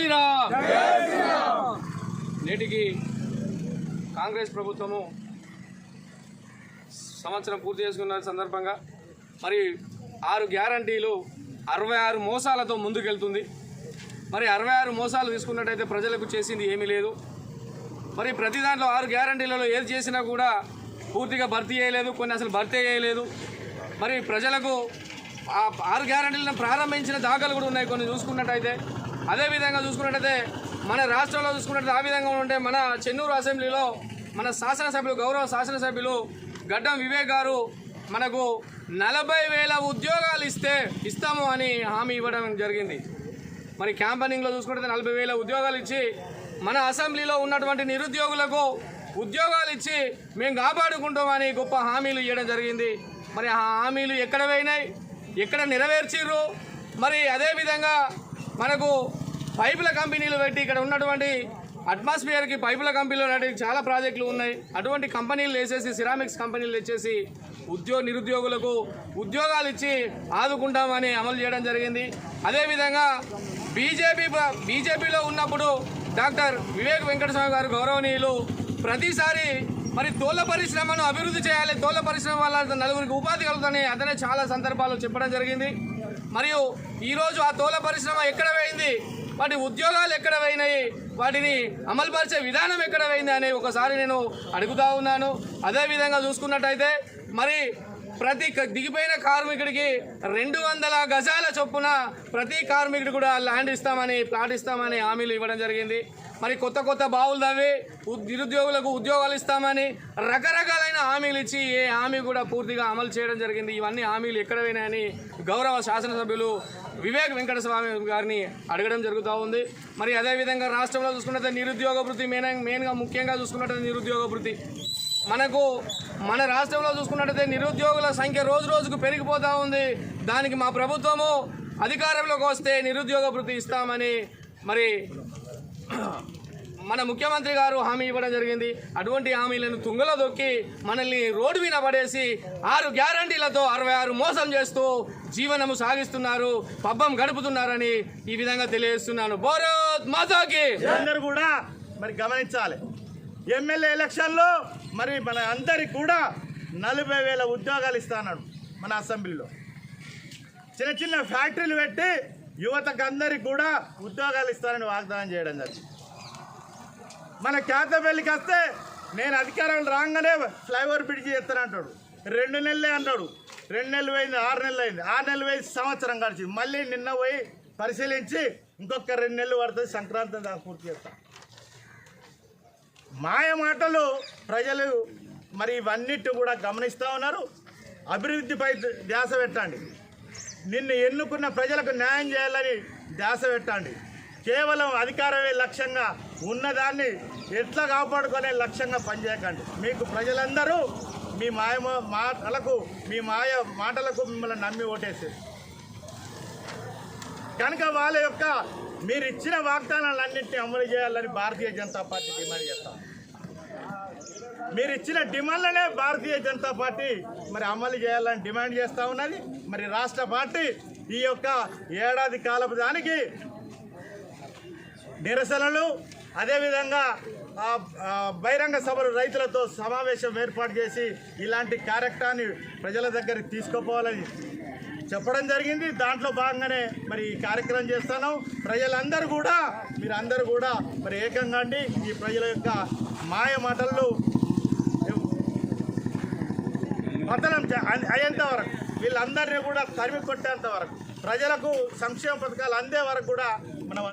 శ్రీరామ్! నేటికి కాంగ్రెస్ ప్రభుత్వము సంవత్సరం పూర్తి చేసుకున్న సందర్భంగా మరి ఆరు గ్యారంటీలు అరవై ఆరు మోసాలతో ముందుకెళ్తుంది. మరి అరవై ఆరు మోసాలు తీసుకున్నట్టయితే ప్రజలకు చేసింది ఏమీ లేదు. మరి ప్రతి దాంట్లో ఆరు గ్యారంటీలలో ఏది చేసినా కూడా పూర్తిగా భర్తీ చేయలేదు కొన్ని అసలు భర్తీ చేయలేదు. మరి ప్రజలకు ఆరు గ్యారంటీలను ప్రారంభించిన దాఖలు కూడా ఉన్నాయి కొన్ని చూసుకున్నట్టయితే. అదేవిధంగా చూసుకున్నట్టయితే మన రాష్ట్రంలో చూసుకున్నట్టు ఆ విధంగా ఉంటే మన చెన్నూరు అసెంబ్లీలో మన శాసనసభ్యులు గౌరవ శాసనసభ్యులు గడ్డం వివేక్ గారు మనకు నలభై వేల ఉద్యోగాలు ఇస్తే ఇస్తాము అని హామీ ఇవ్వడం జరిగింది. మరి క్యాంపనింగ్లో చూసుకుంటే నలభై వేల ఉద్యోగాలు ఇచ్చి మన అసెంబ్లీలో ఉన్నటువంటి నిరుద్యోగులకు ఉద్యోగాలు ఇచ్చి మేము కాపాడుకుంటామని గొప్ప హామీలు ఇవ్వడం జరిగింది. మరి ఆ హామీలు ఎక్కడ పోయినాయి? ఎక్కడ నెరవేర్చిర్రు? మరి అదేవిధంగా మనకు పైపుల కంపెనీలు పెట్టి ఇక్కడ ఉన్నటువంటి అట్మాస్ఫియర్కి పైపుల కంపెనీలు లాంటి చాలా ప్రాజెక్టులు ఉన్నాయి. అటువంటి కంపెనీలు వేసేసి సిరామిక్స్ కంపెనీలు తెచ్చేసి ఉద్యోగ నిరుద్యోగులకు ఉద్యోగాలు ఇచ్చి ఆదుకుంటామని అమలు చేయడం జరిగింది. అదేవిధంగా బీజేపీ బీజేపీలో ఉన్నప్పుడు డాక్టర్ వివేక్ వెంకటస్వామి గారు గౌరవనీయులు ప్రతిసారి మరి తోళ్ళ పరిశ్రమను అభివృద్ధి చేయాలి తోళ్ళ పరిశ్రమ వల్ల నలుగురికి ఉపాధి కలుగుతుందని అతనే చాలా సందర్భాలు చెప్పడం జరిగింది. మరియు ఈరోజు ఆ తోల పరిశ్రమ ఎక్కడ పోయింది? వాటి ఉద్యోగాలు ఎక్కడ పోయినాయి? వాటిని అమలుపరిచే విధానం ఎక్కడ పోయింది అని ఒకసారి నేను అడుగుతా ఉన్నాను. అదేవిధంగా చూసుకున్నట్టయితే మరి ప్రతి క- దిగిపోయిన కార్మికుడికి రెండు వందల గజాల చొప్పున ప్రతి కార్మికుడు కూడా ల్యాండ్ ఇస్తామని ప్లాట్ ఇస్తామని హామీలు ఇవ్వడం జరిగింది. మరి కొత్త కొత్త బావులు తవ్వి ఉద్- నిరుద్యోగులకు ఉద్యోగాలు ఇస్తామని రకరకాలైన హామీలు ఇచ్చి ఏ హామీ కూడా పూర్తిగా అమలు చేయడం జరిగింది. ఇవన్నీ హామీలు ఎక్కడ పోయినాయని గౌరవ శాసనసభ్యులు వివేక్ వెంకటస్వామి గారిని అడగడం జరుగుతూ ఉంది. మరి అదేవిధంగా రాష్ట్రంలో చూసుకున్నట్లయితే నిరుద్యోగ వృత్తి మెయిన్ మెయిన్గా ముఖ్యంగా చూసుకున్నట్లయితే నిరుద్యోగ వృత్తి. మనకు మన రాష్ట్రంలో చూసుకున్నట్టయితే నిరుద్యోగుల సంఖ్య రోజు రోజుకు పెరిగిపోతూ ఉంది. దానికి మా ప్రభుత్వము అధికారంలోకి వస్తే నిరుద్యోగ వృత్తి ఇస్తామని మరి మన ముఖ్యమంత్రి గారు హామీ ఇవ్వడం జరిగింది. అటువంటి హామీలను తుంగలో దొక్కి మనల్ని రోడ్డు మీద పడేసి ఆరు గ్యారంటీలతో అరవై ఆరు మోసం చేస్తూ జీవనము సాగిస్తున్నారు పబ్బం గడుపుతున్నారని ఈ విధంగా తెలియజేస్తున్నాను. భోరత్ మాతాకి! అందరూ కూడా మరి గమనించాలి. ఎమ్మెల్యే ఎలక్షన్లో మరి మన అందరికి కూడా నలభై వేల ఉద్యోగాలు ఇస్తాన్నాడు మన అసెంబ్లీలో. చిన్న చిన్న ఫ్యాక్టరీలు పెట్టి యువతకు అందరికి కూడా ఉద్యోగాలు ఇస్తారని వాగ్దానం చేయడం జరిగింది. మన కేతపల్లికి వస్తే నేను అధికారం రాగానే ఫ్లైఓవర్ బ్రిడ్జ్ చేస్తానంటాడు రెండు నెలలే అన్నాడు. రెండు నెలలు పోయింది ఆరు నెలలు అయింది. ఆరు నెలలు పోయి సంవత్సరం గడిచి మళ్ళీ నిన్న పోయి పరిశీలించి ఇంకొక రెండు నెలలు పడుతుంది సంక్రాంతి దాకా పూర్తి చేస్తాం. మాయ మాటలు ప్రజలు మరి ఇవన్నిటి కూడా గమనిస్తూ ఉన్నారు. అభివృద్ధిపై ధ్యాస పెట్టండి. నిన్ను ఎన్నుకున్న ప్రజలకు న్యాయం చేయాలని ధ్యాస పెట్టండి. కేవలం అధికారమే లక్ష్యంగా ఉన్నదాన్ని ఎట్లా కాపాడుకునే లక్ష్యంగా పనిచేయకండి. మీకు ప్రజలందరూ మీ మాయ మాటలకు మీ మాయ మాటలకు మిమ్మల్ని నమ్మి ఓటేసారు కనుక వాళ్ళ యొక్క మీరు ఇచ్చిన వాగ్దానాలన్నింటినీ అమలు చేయాలని భారతీయ జనతా పార్టీ డిమాండ్ చేస్తాం మీరు ఇచ్చిన డిమాండ్లనే భారతీయ జనతా పార్టీ మరి అమలు చేయాలని డిమాండ్ చేస్తూ ఉన్నది. మరి రాష్ట్ర పార్టీ ఈ యొక్క ఏడాది కాలపు దానికి నిరసనలు అదేవిధంగా బహిరంగ సభలు రైతులతో సమావేశం ఏర్పాటు చేసి ఇలాంటి కార్యక్రమాన్ని ప్రజల దగ్గరికి తీసుకుపోవాలని చెప్పడం జరిగింది. దాంట్లో భాగంగానే మరి ఈ కార్యక్రమం చేస్తాను ప్రజలందరూ కూడా మీరు అందరూ కూడా మరి ఏకంగా అండి ఈ ప్రజల యొక్క మాయ మాటలు పతనం అయ్యేంత వరకు వీళ్ళందరినీ కూడా తరిమి కొట్టేంత వరకు ప్రజలకు సంక్షేమ పథకాలు అందే వరకు కూడా మనం